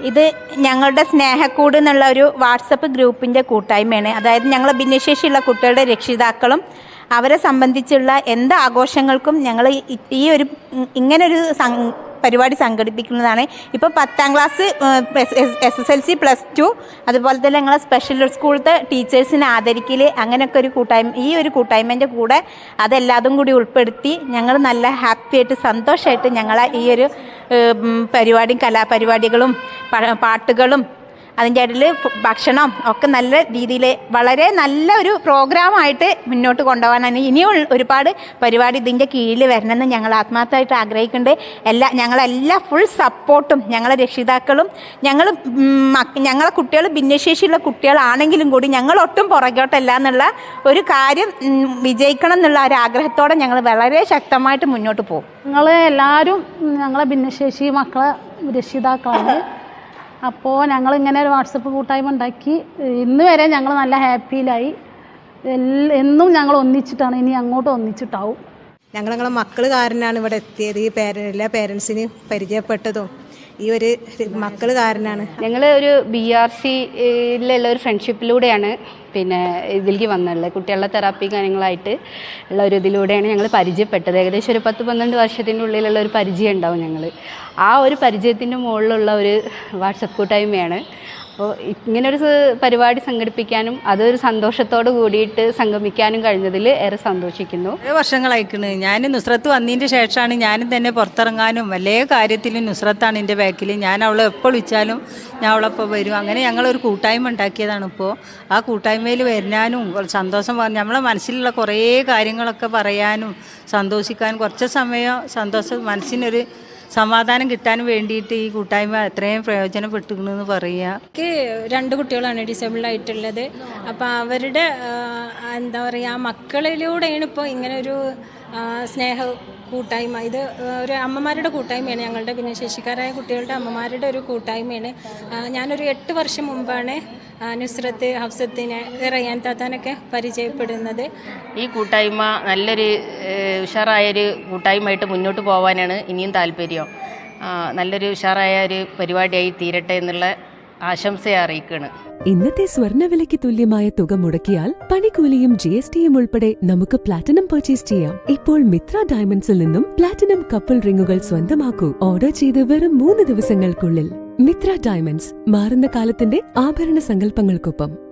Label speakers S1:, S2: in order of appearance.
S1: ഇത് ഞങ്ങളുടെ സ്നേഹക്കൂട് എന്നുള്ള ഒരു വാട്സപ്പ് ഗ്രൂപ്പിന്റെ കൂട്ടായ്മയാണ്. അതായത് ഞങ്ങൾ ഭിന്നശേഷിയുള്ള കുട്ടികളുടെ രക്ഷിതാക്കളും അവരെ സംബന്ധിച്ചുള്ള എന്ത് ആഘോഷങ്ങൾക്കും ഞങ്ങൾ ഈ ഒരു ഇങ്ങനൊരു പരിപാടി സംഘടിപ്പിക്കുന്നതാണ്. ഇപ്പോൾ പത്താം class S S L C plus two അതുപോലെ തന്നെ ഞങ്ങളെ സ്പെഷ്യൽ സ്കൂളത്തെ ടീച്ചേഴ്സിനെ ആദരിക്കൽ അങ്ങനെയൊക്കെ ഒരു കൂട്ടായ്മ ഈ ഒരു കൂട്ടായ്മേന്റെ കൂടെ അതെല്ലാതും കൂടി ഉൾപ്പെടുത്തി ഞങ്ങൾ നല്ല ഹാപ്പി ആയിട്ട് സന്തോഷമായിട്ട് ഞങ്ങളെ ഈ ഒരു പരിപാടിയും കലാപരിപാടികളും പാട്ടുകളും അതിന്റെ ഇടയിൽ ഭക്ഷണം ഒക്കെ നല്ല രീതിയിൽ വളരെ നല്ല ഒരു പ്രോഗ്രാമായിട്ട് മുന്നോട്ട് കൊണ്ടുപോകാനാണ്. ഇനിയും ഒരുപാട് പരിപാടി ഇതിന്റെ കീഴിൽ വരണമെന്ന് ഞങ്ങൾ ആത്മാർത്ഥമായിട്ട് ആഗ്രഹിക്കുന്നുണ്ട്. എല്ലാ ഞങ്ങളെല്ലാ ഫുൾ സപ്പോർട്ടും ഞങ്ങളെ രക്ഷിതാക്കളും ഞങ്ങൾ ഞങ്ങളെ കുട്ടികൾ ഭിന്നശേഷിയുള്ള കുട്ടികളാണെങ്കിലും കൂടി ഞങ്ങളൊട്ടും പുറകോട്ടല്ല എന്നുള്ള ഒരു കാര്യം വിജയിക്കണം എന്നുള്ള ഒരു ആഗ്രഹത്തോടെ ഞങ്ങൾ വളരെ ശക്തമായിട്ട് മുന്നോട്ട് പോകും.
S2: ഞങ്ങൾ എല്ലാവരും ഞങ്ങളെ ഭിന്നശേഷി മക്കളെ രക്ഷിതാക്കളാണ്. അപ്പോൾ ഞങ്ങളിങ്ങനെ ഒരു വാട്സപ്പ് കൂട്ടായ്മ ഉണ്ടാക്കി. ഇന്ന് വരെ ഞങ്ങൾ നല്ല ഹാപ്പിയിലായി. എന്നും ഞങ്ങൾ ഒന്നിച്ചിട്ടാണ്. ഇനി അങ്ങോട്ട് ഒന്നിച്ചിട്ടാവും.
S3: ഞങ്ങൾ ഞങ്ങളെ മക്കൾ കാരനാണ് ഇവിടെ എത്തിയത്. ഈ പേര എല്ലാ പേരൻസിന് പരിചയപ്പെട്ടതും. ഈ ഒരു മക്കൾ കാരനാണ്.
S4: ഞങ്ങൾ ഒരു ബി ആർ സിയിലുള്ള ഒരു ഫ്രണ്ട്ഷിപ്പിലൂടെയാണ് പിന്നെ ഇതിലേക്ക് വന്നുള്ളത്. കുട്ടികളുടെ തെറാപ്പി കാര്യങ്ങളായിട്ട് ഉള്ള ഒരു ഇതിലൂടെയാണ് ഞങ്ങൾ പരിചയപ്പെട്ടത്. ഏകദേശം ഒരു പത്ത് പന്ത്രണ്ട് വർഷത്തിന്റെ ഉള്ളിലുള്ള ഒരു പരിചയം ഉണ്ടാവും ഞങ്ങൾ ആ ഒരു പരിചയത്തിന്റെ മുകളിലുള്ള ഒരു വാട്സപ്പ് കൂട്ടായ്മയാണ്. അപ്പോൾ ഇങ്ങനൊരു പരിപാടി സംഘടിപ്പിക്കാനും അതൊരു സന്തോഷത്തോട് കൂടിയിട്ട് സംഗമിക്കാനും കഴിഞ്ഞതിൽ ഏറെ സന്തോഷിക്കുന്നു.
S5: വർഷങ്ങളായിക്കണ് ഞാൻ നുസ്രത്ത് വന്നതിന്റെ ശേഷമാണ് ഞാനും തന്നെ പുറത്തിറങ്ങാനും വലിയ കാര്യത്തിലും നുസ്രത്താണ് എന്റെ ബാക്കിൽ. ഞാൻ അവളെ എപ്പോൾ വിളിച്ചാലും ഞാൻ അവളപ്പോൾ വരും. അങ്ങനെ ഞങ്ങളൊരു കൂട്ടായ്മ ഉണ്ടാക്കിയതാണ് ഇപ്പോൾ. ആ കൂട്ടായ്മയിൽ വരാനും സന്തോഷം നമ്മളെ മനസ്സിലുള്ള കുറേ കാര്യങ്ങളൊക്കെ പറയാനും സന്തോഷിക്കാനും കുറച്ച് സമയം സന്തോഷം മനസ്സിനൊരു സമാധാനം കിട്ടാൻ വേണ്ടിയിട്ട് ഈ കൂട്ടായ്മ എത്രയും എന്ന് പറയുക
S6: എനിക്ക് രണ്ട് കുട്ടികളാണ് ഡിസേബിൾ ആയിട്ടുള്ളത്. അപ്പൊ അവരുടെ എന്താ പറയുക മക്കളിലൂടെയാണ് ഇപ്പോൾ ഇങ്ങനെ ഒരു സ്നേഹ കൂട്ടായ്മ. ഇത് ഒരു അമ്മമാരുടെ കൂട്ടായ്മയാണ് ഞങ്ങളുടെ ഭിന്നശേഷിക്കാരായ കുട്ടികളുടെ അമ്മമാരുടെ ഒരു കൂട്ടായ്മയാണ്. ഞാനൊരു എട്ട് വർഷം മുമ്പാണ് നുസ്രത്ത് ഹഫ്സത്തിനെ റയ്യാൻ താത്താനൊക്കെ പരിചയപ്പെടുന്നത്.
S7: ഈ കൂട്ടായ്മ നല്ലൊരു ഉഷാറായൊരു കൂട്ടായ്മയായിട്ട് മുന്നോട്ട് പോകാനാണ് ഇനിയും താല്പര്യം. നല്ലൊരു ഉഷാറായ ഒരു പരിപാടിയായി തീരട്ടെ എന്നുള്ള ആശംസയെ അറിയിക്കുകയാണ്
S8: ഇന്നത്തെ സ്വർണവിലയ്ക്ക് തുല്യമായ തുക മുടക്കിയാൽ പണിക്കൂലിയും ജി എസ് ടിയും ഉൾപ്പെടെ നമുക്ക് പ്ലാറ്റിനം പർച്ചേസ് ചെയ്യാം. ഇപ്പോൾ മിത്ര ഡയമണ്ട്സിൽ നിന്നും പ്ലാറ്റിനം കപ്പിൾ റിങ്ങുകൾ സ്വന്തമാക്കൂ. ഓർഡർ ചെയ്ത് വെറും മൂന്ന് ദിവസങ്ങൾക്കുള്ളിൽ. മിത്ര ഡയമണ്ട്സ് മാറുന്ന കാലത്തിന്റെ ആഭരണ സങ്കല്പങ്ങൾക്കൊപ്പം.